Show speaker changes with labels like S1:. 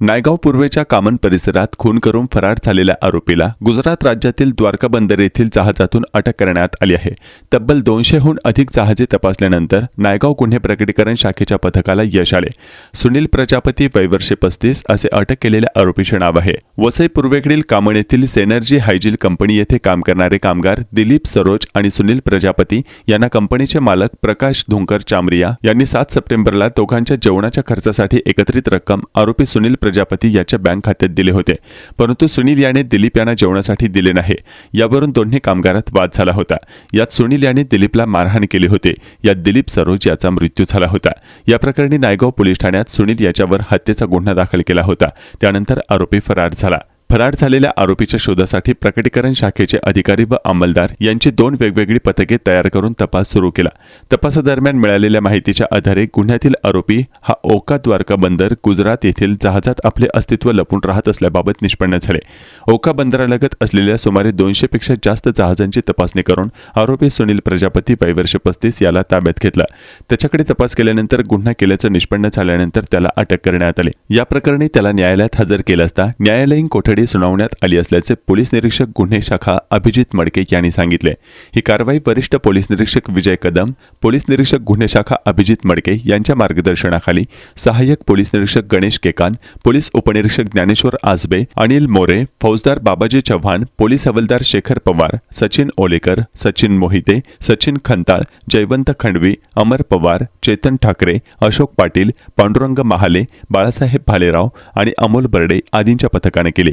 S1: नायगाव पूर्वेच्या कामन परिसरात खून करून फरार झालेल्या आरोपीला गुजरात राज्यातील द्वारका बंदर येथील जहाजातून अटक करण्यात आली आहे. तब्बल दोनशेहून अधिक जहाजे तपासल्यानंतर नायगाव गुन्हे प्रकटीकरण शाखेच्या पथकाला यश आले. सुनील प्रजापती वैवर्षे पस्तीस असे अटक केलेल्या आरोपीचे नाव आहे. वसई पूर्वेकडील कामन येथील सेनर्जी हायजील कंपनी येथे काम करणारे कामगार दिलीप सरोज आणि सुनील प्रजापती यांना कंपनीचे मालक प्रकाश धुंकर चामरिया यांनी सात सप्टेंबरला दोघांच्या जेवणाच्या खर्चासाठी एकत्रित रक्कम आरोपी सुनील प्रजापती याच्या बँक खात्यात दिले होते. परंतु सुनील याने दिलीप यांना जेवणासाठी दिले नाही. यावरून दोन्ही कामगारात वाद झाला होता. यात सुनील याने दिलीपला मारहाण केली होती. यात दिलीप सरोज याचा मृत्यू झाला होता. या प्रकरणी नायगाव पोलीस ठाण्यात सुनील याच्यावर हत्येचा गुन्हा दाखल केला होता. त्यानंतर आरोपी फरार झाला. फरार झालेल्या आरोपीच्या शोधासाठी प्रकटीकरण शाखेचे अधिकारी व अंमलदार यांची दोन वेगवेगळी पथके तयार करून तपास सुरू केला. तपासादरम्यान मिळालेल्या माहितीच्या आधारे गुन्ह्यातील आरोपी हा ओका द्वारका बंदर गुजरात येथील जहाजात आपले अस्तित्व लपून राहत असल्याबाबत निष्पन्न झाले. ओका बंदरालगत असलेल्या सुमारे दोनशेपेक्षा जास्त जहाजांची तपासणी करून आरोपी सुनील प्रजापती वैवर्ष पस्तीस याला ताब्यात घेतला. त्याच्याकडे तपास केल्यानंतर गुन्हा केल्याचं निष्पन्न झाल्यानंतर त्याला अटक करण्यात आली. या प्रकरणी त्याला न्यायालयात हजर केलं असता न्यायालयीन कोठडी सुनावण्यात आली असल्याचे पोलीस निरीक्षक गुन्हे शाखा अभिजित मडके यांनी सांगितले. ही कारवाई वरिष्ठ पोलीस निरीक्षक विजय कदम पोलीस निरीक्षक गुन्हे शाखा अभिजित मडके यांच्या मार्गदर्शनाखाली सहाय्यक पोलीस निरीक्षक गणेश केकान पोलीस उपनिरीक्षक ज्ञानेश्वर आजबे अनिल मोरे फौजदार बाबाजी चव्हाण पोलीस हवालदार शेखर पवार सचिन ओलेकर सचिन मोहिते सचिन खंताळ जयवंत खंडवी अमर पवार चेतन ठाकरे अशोक पाटील पांडुरंग महाले बाळासाहेब भालेराव आणि अमोल बर्डे आदींच्या पथकाने केले.